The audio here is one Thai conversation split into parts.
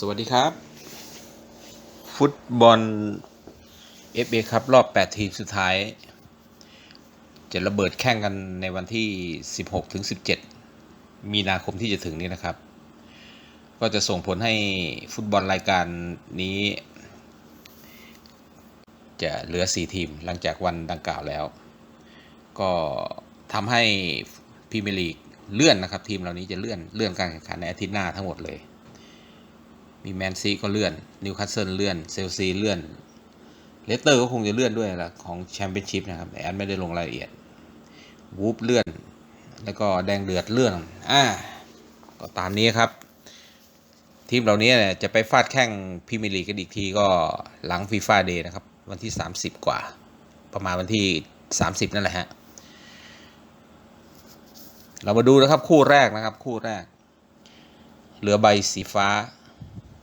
สวัสดีครับ ฟุตบอล FA ครับรอบ 8 ทีมสุดท้าย จะระเบิดแข่งกันในวันที่ 16ถึง17 มีนาคมที่จะถึงนี้นะครับ ก็จะส่งผลให้ฟุตบอลรายการนี้ จะเหลือ 4 ทีมหลังจากวันดังกล่าวแล้ว ก็ทำให้พรีเมียร์ลีกเลื่อนนะครับ ทีมเหล่านี้จะเลื่อนเลื่อนการแข่งขันในอาทิตย์หน้าทั้งหมดเลย มีแมนซีก็เลื่อน นิวคาสเซิลเลื่อน เซลซีเลื่อน เลสเตอร์ก็คงจะเลื่อนด้วยละของแชมเปี้ยนชิพนะครับแต่แอนไม่ได้ลงรายละเอียด วูฟเลื่อน แล้วก็แดงเดือดเลื่อน อ่า ก็ตามนี้ครับ ทีมเหล่านี้เนี่ยจะไปฟาดแข่งพรีเมร์ลีกกันอีกทีก็หลังฟีฟ่าเดย์นะครับ วันที่ 30 กว่า ประมาณวันที่ 30 นั่นแหละฮะ เรามาดูนะครับคู่แรกนะครับคู่แรกเรือใบสีฟ้า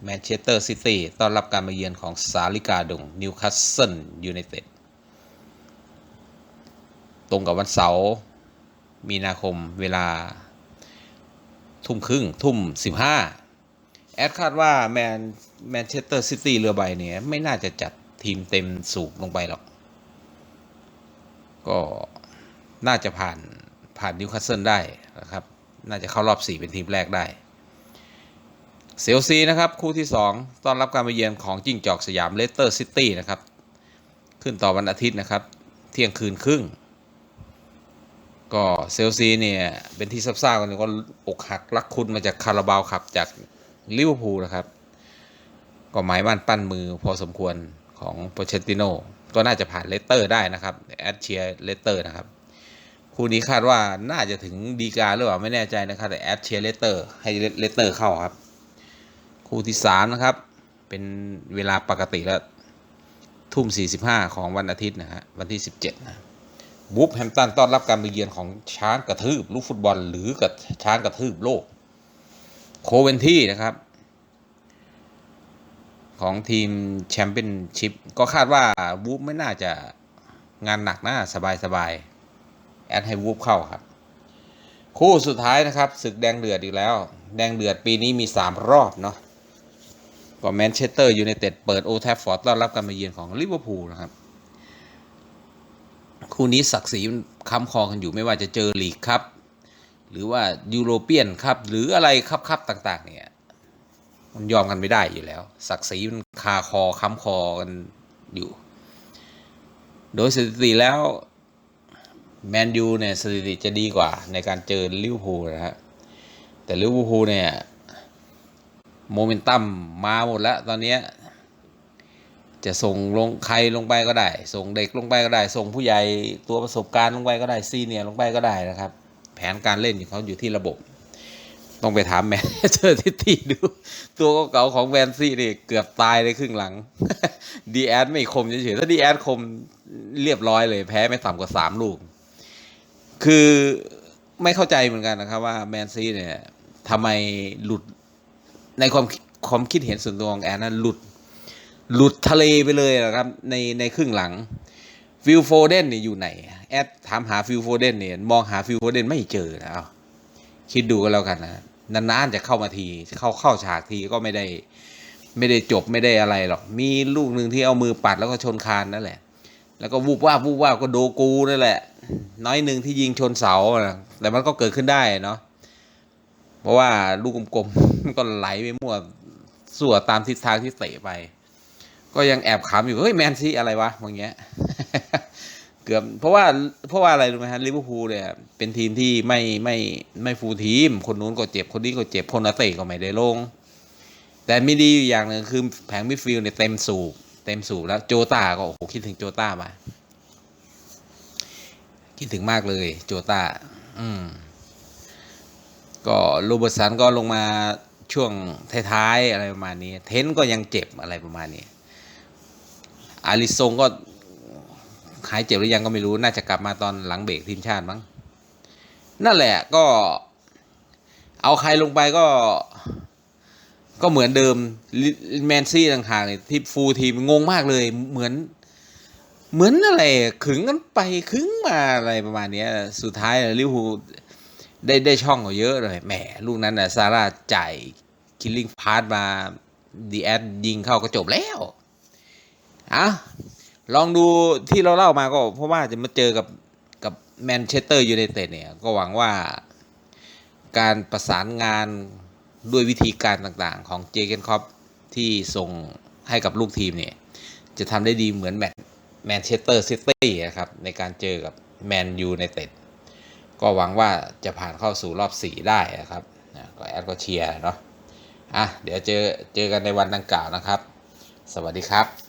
แมนเชสเตอร์ซิตี้ต้อนรับการมาเยือนของสาลิกาดงนิวคาสเซิลยูไนเต็ดตรงกับวันเสาร์มีนาคมเวลาทุ่มครึ่งทุ่มสิบห้าแอดคาดว่าแมนแมนเชสเตอร์ซิตี้เรือใบเนี่ย ไม่น่าจะจัดทีมเต็มสูบลงไปหรอก ก็น่าจะผ่านผ่านนิวคาสเซิลได้นะครับ น่าจะเข้ารอบ 4 เป็นทีมแรกได้ เซลซีนะครับคู่ที่ 2 ต้อนรับการมาเยือนของจิ้งจอกสยามเลสเตอร์ซิตี้นะครับ ขึ้นต่อวันอาทิตย์นะครับ เที่ยงคืนครึ่ง ก็เซลซีเนี่ย เป็นที่ซับซ้ากันก็อกหักรักคุณมาจากคาราบาวขับจากลิเวอร์พูลนะครับ ก็หมายมั่นปั้นมือพอสมควรของโปเชติโนก็น่าจะผ่านเลสเตอร์ได้นะครับแอดเชียเลสเตอร์นะครับคู่นี้คาดว่าน่าจะถึงดีกาหรือเปล่าไม่แน่ใจนะครับแต่แอดเชียเลสเตอร์ให้เลสเตอร์เข้าครับ คู่ที่สามนะครับ เป็นเวลาปกติแล้ว ทุ่ม 45 ของวันอาทิตย์นะฮะวันที่ 17 นะบูฟแฮมตันต้อนรับการมาเยือนของช้างกระทืบลูกฟุตบอล หรือกับช้างกระทืบโลก โคเวนที่นะครับ ของทีมแชมเปี้ยนชิพก็คาดว่าวูฟไม่น่าจะงานหนักนะสบายสบายแอดให้วูฟเข้าครับ คู่สุดท้ายนะครับศึกแดงเดือดอีกแล้ว แดงเดือดปีนี้มี 3 รอบเนาะ ก็แมนเชสเตอร์ยูไนเต็ดเปิดโอแทฟฟอร์ดต้อนรับการมาเยือนของลิเวอร์พูลนะครับ คู่นี้ศักดิ์ศรีค้ำคอกันอยู่ไม่ว่าจะเจอลีกครับ หรือว่ายูโรเปียนครับ หรืออะไรครับครับต่าง ๆ เนี่ยมันยอมกันไม่ได้อยู่แล้ว ศักดิ์ศรีมันคาคอค้ำคอกันอยู่ โดยสถิติแล้วแมนยูเนี่ยสถิติจะดีกว่าในการเจอลิเวอร์พูลนะฮะแต่ลิเวอร์พูลเนี่ย โมเมนตัมมาหมดแล้วตอนนี้จะส่งลงใครลงไปก็ได้ ส่งเด็กลงไปก็ได้ ส่งผู้ใหญ่ตัวประสบการณ์ลงไปก็ได้ซีเนียร์ลงไปก็ได้นะครับ แผนการเล่นของเขาอยู่ที่ระบบ ต้องไปถามแมนเจอร์ทิตี้ดู ตัวเก่าของแมนซี่นี่เกือบตายในครึ่งหลังดีแอดไม่คมเฉยๆถ้าดีแอดคมเรียบร้อยเลย แพ้ไม่ต่ำกว่าสามลูก คือไม่เข้าใจเหมือนกันนะครับว่าแมนซีเนี่ยทำไมหลุด ในความความคิดเห็นส่วนตัวของแอนนั้นหลุด หลุดทะเลไปเลยนะครับ ในในครึ่งหลังฟิลโฟเดนเนี่ยอยู่ไหน แอดถามหาฟิลโฟเดนเนี่ยมองหาฟิลโฟเดนไม่เจอนะเอาคิดดูกันแล้วกันนะนานๆจะเข้ามาทีเข้าเข้าฉากทีก็ไม่ได้ ไม่ได้จบไม่ได้อะไรหรอก มีลูกหนึ่งที่เอามือปัดแล้วก็ชนคานนั่นแหละ แล้วก็วูบว่าวูบว่าก็โดกูนั่นแหละ น้อยหนึ่งที่ยิงชนเสาอะแต่มันก็เกิดขึ้นได้เนาะ เพราะว่าลูกกลมๆมันก็ไหลไปมั่วสั่วตามทิศทางที่เตะไป ก็ยังแอบขำอยู่ เฮ้ย แมนซีอะไรวะอย่างเงี้ย เกือบเพราะว่าเพราะว่าอะไรรู้ไหมฮะลิเวอร์พูลเนี่ยเป็นทีมที่ไม่ไม่ไม่ฟูลทีม คนนู้นก็เจ็บคนนี้ก็เจ็บคนนักเตะก็ไม่ได้ลง แต่ไม่ดีอยู่อย่างหนึ่งคือแผงมิดฟิลด์เนี่ยเต็มสูบเต็มสูบแล้วโจตาก็โอ้โหคิดถึงโจตามาคิดถึงมากเลย โจตาอืม ก็โรเบิร์ตสันก็ลงมาช่วงท้ายๆอะไรประมาณนี้ เทนก็ยังเจ็บอะไรประมาณนี้ อาริซงก็หายเจ็บหรือยังก็ไม่รู้น่าจะกลับมาตอนหลังเบรกทีมชาติมั้งนั่นแหละก็เอาใครลงไปก็ ก็เหมือนเดิมแมนซี่ต่างหากเนี่ยที่ฟูลทีมงงมากเลยเหมือน เหมือนอะไรขึงกันไปขึงมาอะไรประมาณนี้สุดท้ายลิเวอร์พูล ได้ได้ช่องเขาเยอะเลยแหมลูกนั้นน่ะซาร่าจ่ายคิลลิ่งพาสมาดีแอดยิงเข้าก็จบแล้วอะลองดูที่เราเล่ามาก็เพราะว่าจะมาเจอกับกับแมนเชสเตอร์ยูไนเต็ดเนี่ย ก็หวังว่าการประสานงานด้วยวิธีการต่างๆ ของเจเกนคอปที่ส่งให้กับลูกทีมเนี่ย จะทำได้ดีเหมือนแมนแมนเชสเตอร์ซิตี้นะครับ ในการเจอกับแมนยูไนเต็ด ก็หวังว่าจะผ่านเข้าสู่รอบ 4 ได้นะครับก็แอดก็เชียร์เนาะอะเดี๋ยวเจอเจอกันในวันดังกล่าวนะครับ สวัสดีครับ